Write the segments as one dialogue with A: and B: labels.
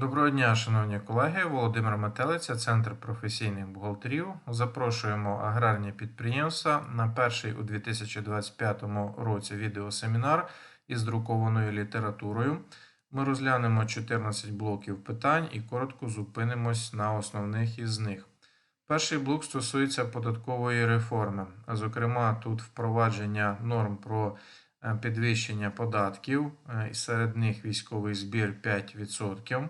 A: Доброго дня, шановні колеги. Володимир Метелиця, Центр професійних бухгалтерів. Запрошуємо аграрні підприємства на перший у 2025 році відеосемінар із друкованою літературою. Ми розглянемо 14 блоків питань і коротко зупинимось на основних із них. Перший блок стосується податкової реформи, а зокрема, тут впровадження норм про підвищення податків, е, серед них військовий збір 5%.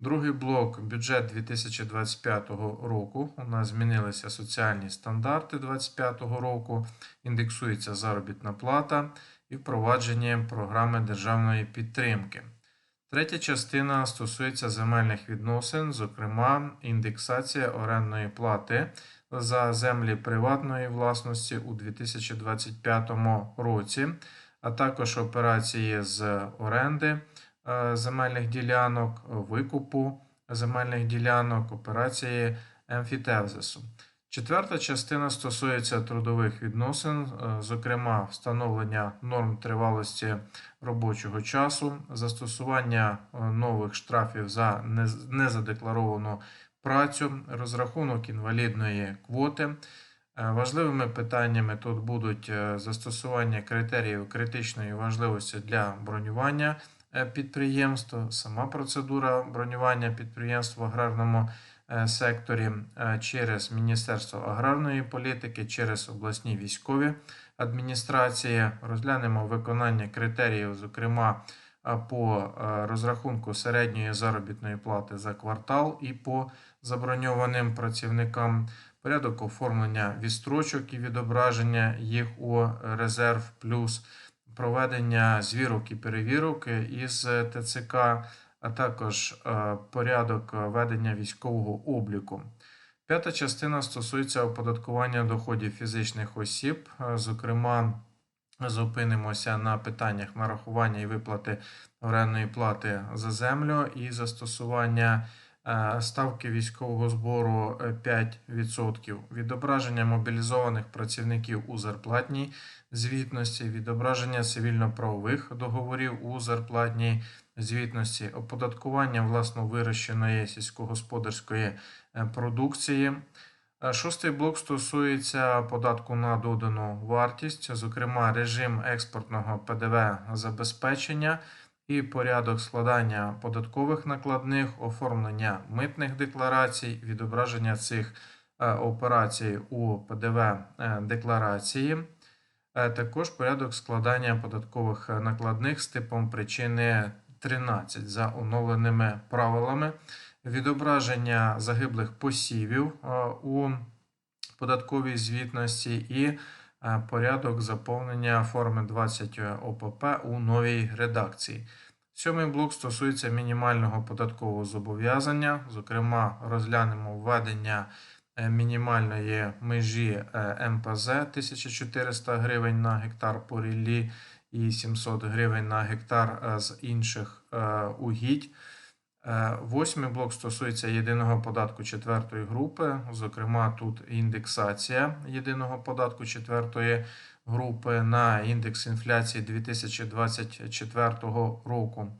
A: Другий блок бюджет 2025 року. У нас змінилися соціальні стандарти 2025 року, індексується заробітна плата і впровадження програми державної підтримки. Третя частина стосується земельних відносин, зокрема, індексація орендної плати за землі приватної власності у 2025 році, а також операції з оренди е, земельних ділянок, викупу земельних ділянок, операції емфітевзису. Четверта частина стосується трудових відносин, е, зокрема, встановлення норм тривалості робочого часу, застосування е, нових штрафів за незадекларовану працю, розрахунок інвалідної квоти. Е, Важливими питаннями тут будуть е, застосування критеріїв критичної важливості для бронювання е, підприємств, сама процедура бронювання підприємств в аграрному секторі через Міністерство аграрної політики, через обласні військові адміністрації. Розглянемо виконання критеріїв, зокрема по е, розрахунку середньої заробітної плати за квартал і по заброньованим працівникам. Порядок оформлення відстрочок і відображення їх у резерв плюс проведення звірок і перевірок із ТЦК, а також е, порядок ведення військового обліку. П'ята частина стосується оподаткування доходів фізичних осіб. Е, Зокрема, зупинимося на питаннях нарахування і виплати орендної плати за землю і застосування е, ставки військового збору е, 5%, відображення мобілізованих працівників у зарплатній звітності, відображення цивільно-правових договорів у зарплатній звітності, оподаткування власно вирощеної сільськогосподарської е, продукції. Е, Шостий блок стосується податку на додану вартість, зокрема режим експортного ПДВ забезпечення і порядок складання податкових накладних, оформлення митних декларацій, відображення цих е, операцій у ПДВ е, Також порядок складання податкових накладних з типом причини 13 за оновленими правилами, відображення загиблих посівів е, у податковій звітності і е, порядок заповнення форми 20 ОПП у новій редакції. Сьомий блок стосується мінімального податкового зобов'язання. Зокрема, розглянемо введення е, мінімальної межі МПЗ 1400 гривень на гектар по ріллі і 700 гривень на гектар з інших угідь. Е, Восьмий блок стосується єдиного податку четвертої групи. Зокрема, тут індексація єдиного податку четвертої групи на індекс інфляції 2024 року.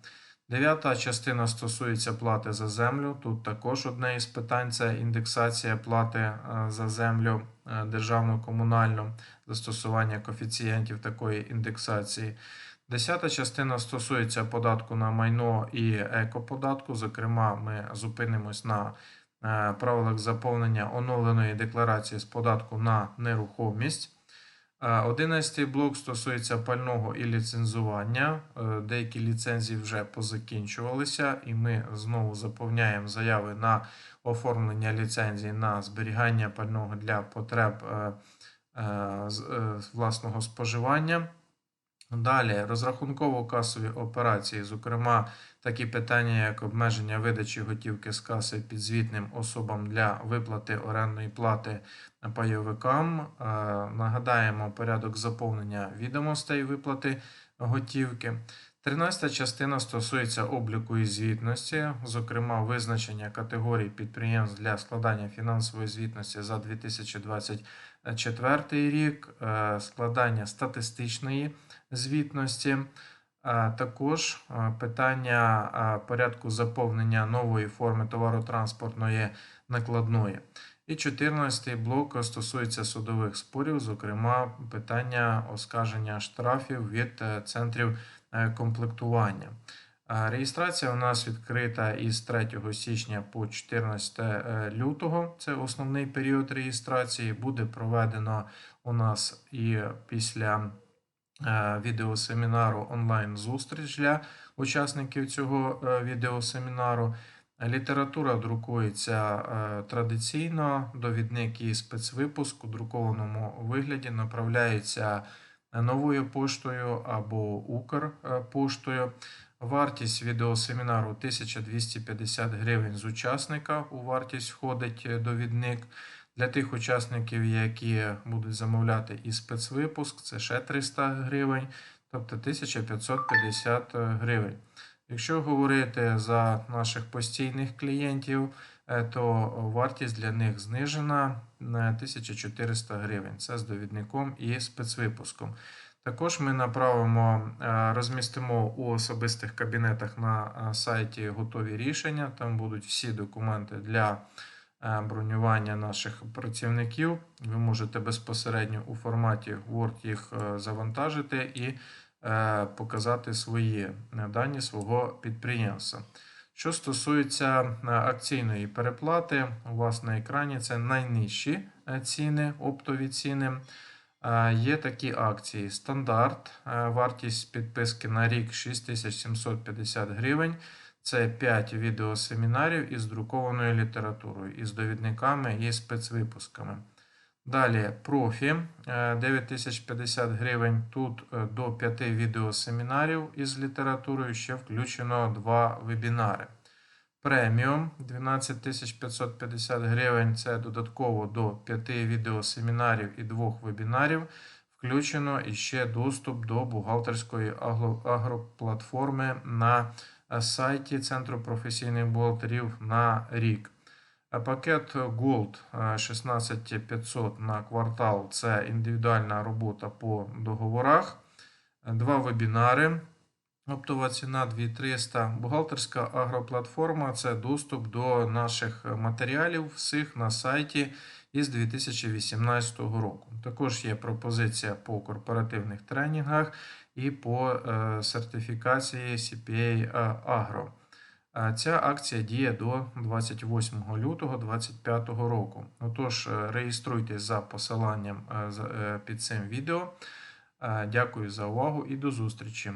A: Дев'ята частина стосується плати за землю. Тут також одне із питань це індексація плати е, за землю е, державно-комунальну, застосування коефіцієнтів такої індексації. Десята частина стосується податку на майно і екоподатку. Зокрема, ми зупинимось на е, правилах заповнення оновленої декларації з податку на нерухомість. Е, Одинадцятий блок стосується пального і ліцензування. Е, Деякі ліцензії вже позакінчувалися, і ми знову заповняємо заяви на оформлення ліцензії на зберігання пального для потреб власного споживання. Далі розрахунково-касові операції, зокрема, такі питання, як обмеження видачі готівки з каси підзвітним особам для виплати орендної плати пайовикам. Е, Нагадаємо порядок заповнення відомостей виплати готівки. 13 частина стосується обліку і звітності, зокрема визначення категорій підприємств для складання фінансової звітності за 2024 рік, е, складання статистичної звітності, Також питання порядку заповнення нової форми товаротранспортної накладної. І 14 блок стосується судових спорів, зокрема питання оскарження штрафів від е, центрів е, комплектування. Реєстрація у нас відкрита із 3 січня по 14 е, лютого. Це основний період реєстрації. Буде проведено у нас і після відеосемінару онлайн-зустріч для учасників цього е, відеосемінару. Література друкується е, традиційно, довідник і спецвипуск у друкованому вигляді направляється новою поштою або Укрпоштою. Вартість відеосемінару 1250 гривень з учасника. У вартість входить е, довідник. Для тих учасників, які будуть замовляти і спецвипуск, це ще 300 гривень, тобто 1550 гривень. Якщо говорити за наших постійних клієнтів, е, то вартість для них знижена на 1400 гривень. Це з довідником і спецвипуском. Також ми направимо, е, розмістимо у особистих кабінетах на е, сайті готові рішення. Там будуть всі документи для бронювання наших працівників. Ви можете безпосередньо у форматі Word їх е, завантажити і е, показати свої е, дані свого підприємства. Що стосується е, акційної переплати, у вас на екрані це найнижчі е, ціни, оптові ціни. Е, Є такі акції. Стандарт, е, вартість підписки на рік 6750 гривень. Це 5 відеосемінарів із друкованою літературою, із довідниками і спецвипусками. Далі профі е, 9050 гривень. Тут е, до 5 відеосемінарів із літературою ще включено 2 вебінари. Преміум 12550 гривень. Це додатково до 5 відеосемінарів і 2 вебінарів. Включено іще доступ до бухгалтерської агроплатформи на е, сайті Центру професійних бухгалтерів на рік. Пакет Gold е, 16500 на квартал це індивідуальна робота по договорах. Е, Два вебінари. Оптова ціна 2300. Бухгалтерська агроплатформа це доступ до наших матеріалів всіх на сайті із 2018 року. Також є пропозиція по корпоративних тренінгах і по е, сертифікації CPA Agro. Е, Ця акція діє до 28 лютого 2025 року. Отож, е, реєструйтесь за посиланням е, е, під цим відео. Е, Дякую за увагу і до зустрічі!